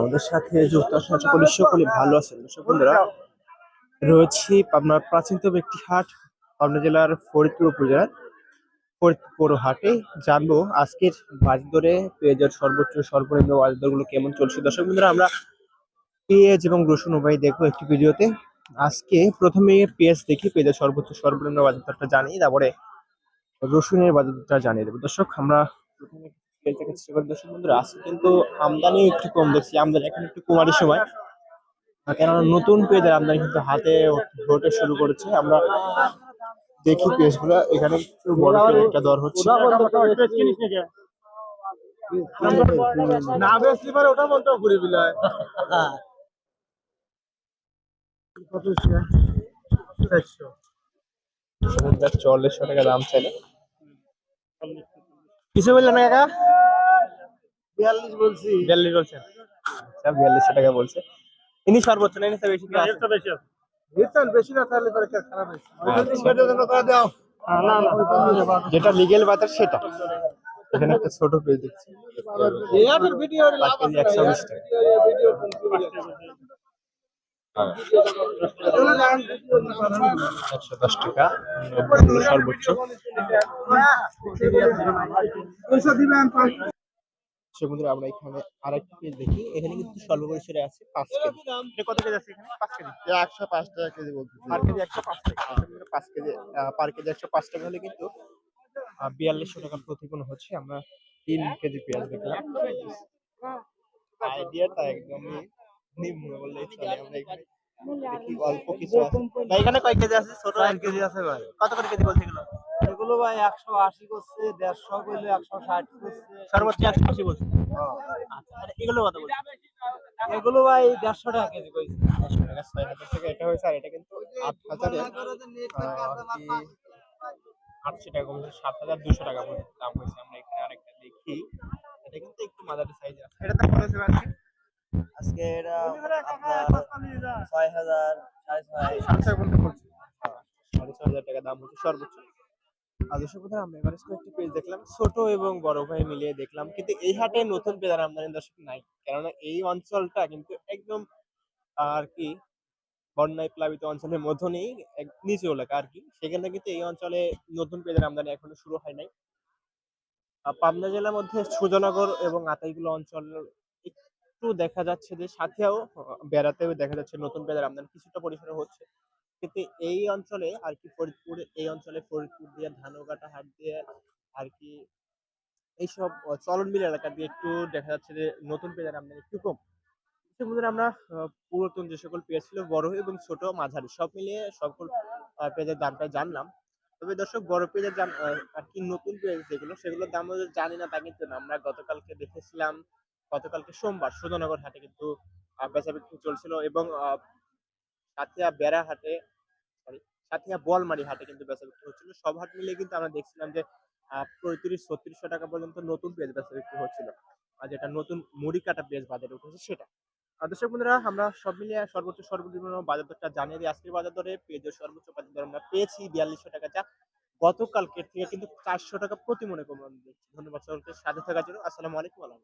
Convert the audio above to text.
আমাদের সাথে যুক্ত আছেন করি সকলে ভালো আছেন। দর্শক বন্ধুরা, রয়েছি পাবনার প্রাচীনতম একটি হাট, পাবনা জেলার ফরিদপুর উপজেলার ফরিদপুর হাটে। জানব আজকের বাজার দরে পেঁয়াজের সর্বোচ্চ সর্বনিম্ন বাজার দরগুলো কেমন চলছে। দর্শক বন্ধুরা, আমরা পেঁয়াজ এবং রসুন উভয় দেখব একটি ভিডিওতে। আজকে প্রথমে পেঁয়াজ দেখি, পেঁয়াজের সর্বোচ্চ সর্বনিম্ন বাজার দরটা জানি তারপরে রসুনের বাজার দরটা জানিয়ে দেবো। দর্শক, আমরা প্রথমে পেঁয়াজ দেখার চেষ্টা করি দর্শক বন্ধুরা আজকে কিন্তু আমদানি একটু কম দেখছি আমদানি এখন একটু কুমারী সময়। কেননা নতুন পেঁয়াজের আমদানি কিন্তু হাতে হতে শুরু করেছে। আমরা দেখি পেঁয়াজগুলো এখানে একটু বড় একটা দর হচ্ছে। না বেশি পারে ওটা বলতো ঘুরে বিলায় চল্লিশশো টাকা দাম চাইলে। কিছু বললেন না কাকা? বিয়াল্লিশ বলছি। বিয়াল্লিশ বলছেন। আচ্ছা বিয়াল্লিশশো টাকা বলছে। ইনি সর্বোচ্চ না বেশি বেশি না তাহলে পরে খারাপ হয়েছে? আচ্ছা। দাও। না না যেটা লিগেল বাজার সেটা। এখানে একটা ছোট পেজ দেখছি। ভিডিও একশো ভিডিও একশো দশ টাকা। সর্বোচ্চ। সে বন্ধুরা আমরা এখানে আরেকটা পেজ দেখি। এখানে কিন্তু স্বল্প পরিসরে আছে পাঁচ কেজি। এটা কত কেজি আছে এখানে? পাঁচ কেজি? একশো পাঁচ টাকা কেজি বলছি পার কেজি একশো পাঁচ টাকা। এখানে পাঁচ কেজি আহ, পার কেজি একশো পাঁচ টাকা হলে কিন্তু বিয়াল্লিশশো টাকা প্রতিগুণ হচ্ছে। আমরা তিন কেজি পেঁয়াজ দেখলাম। আইডিয়াটা একদমই নিম্ন বললেই চলে আমরা এখানে দেখি অল্প কিছু আছে। ভাই, এখানে কয় কেজি আছে? ছোট চার কেজি আছে ভাই। কত করে কেজি বলছে এগুলো এগুলো ভাই একশো আশি করছে দেড়শো করলে একশো ষাট করছে। সর্বোচ্চ একশো আশি বলছে। আচ্ছা এগুলো কত বলছে? এগুলো ভাই দেড়শো টাকা কেজি কইছে। পাঁচশো টাকা ছয় হাজার টাকা এটা হয়েছে আর এটা কিন্তু আট হাজারে আটশো টাকা কমেছে সাত হাজার দুশো টাকা পর্যন্ত দাম হয়েছে। আমরা এখানে আরেকটা দেখি। এটা কিন্তু একটু মাঝারি সাইজ আছে। এটা দাম কত হয়েছে ভাই আজকে? এটা আপনার ছয় হাজার সাড়ে ছয় হাজার টাকা দাম হচ্ছে সর্বোচ্চ। আদর্শ আমরা পেজ দেখলাম। ছোট এবং বড় ভাই মিলিয়ে দেখলাম কিন্তু এই হাটে নতুন আমদানি দর্শক নাই। কেননা এই অঞ্চলটা কিন্তু একদম আর কি বন্যায় প্লাবিত অঞ্চলের মধ্য নেই নিচু এলাকা আর কি। সেখানে কিন্তু এই অঞ্চলে নতুন পেঁয়াজের আমদানি এখনও শুরু হয় নাই। পাবনা জেলার মধ্যে সুজনগর এবং আতাইগুলো অঞ্চল একটু দেখা যাচ্ছে যে সাথেও বেড়াতেও দেখা যাচ্ছে নতুন পেঁয়াজের আমদানি কিছুটা পরিসরে হচ্ছে। কিন্তু এই অঞ্চলে আর কি ফরিদপুর, এই অঞ্চলে ফরিদপুর দিয়ে ধানকাটা হাট দিয়ে আর কি এইসব চলনবিল এলাকা দিয়ে একটু দেখা যাচ্ছে যে নতুন পেঁয়াজের আমদানি একটু কম। আমরা পুরাতন যে সকল পেঁয়াজ ছিল, বড় এবং ছোট, মাঝারি, সব মিলিয়ে সকল পেঁয়াজের দামটা জানলাম। তবে দর্শক, বড় পেঁয়াজের দাম আর কি নতুন পেঁয়াজ যেগুলো, সেগুলোর দাম জানি না তা কিন্তু আমরা গতকালকে দেখেছিলাম গতকালকে সোমবার সুধনগর হাটে কিন্তু বেচা বিক্রি চলছিল এবং সাথিয়া বেড়া হাটে সরি সাথিয়া বলমারি হাটে কিন্তু বেচা বিক্রি হচ্ছিল। সব হাট মিলিয়ে কিন্তু আমরা দেখছিলাম যে পঁয়ত্রিশ, ছত্রিশশো টাকা পর্যন্ত নতুন পেঁয়াজ বেচা বিক্রি হচ্ছিল। আর যেটা নতুন মুড়ি কাটা পেঁয়াজ বাজারে উঠেছে সেটা। দর্শক বন্ধুরা, আমরা সব মিলিয়ে সর্বোচ্চ সর্বনিম্ন বাজার দরটা জানিয়ে দিই। আজকের বাজার দরে পেঁয়াজের সর্বোচ্চ বাজার দর আমরা পেয়েছি বিয়াল্লিশশো টাকা, যা গতকালকের থেকে কিন্তু চারশো টাকা প্রতি মনে কম দিচ্ছি। ধন্যবাদ সকলকে, সাথে থাকার জন্য। আসসালামু আলাইকুম, আল্লাহ।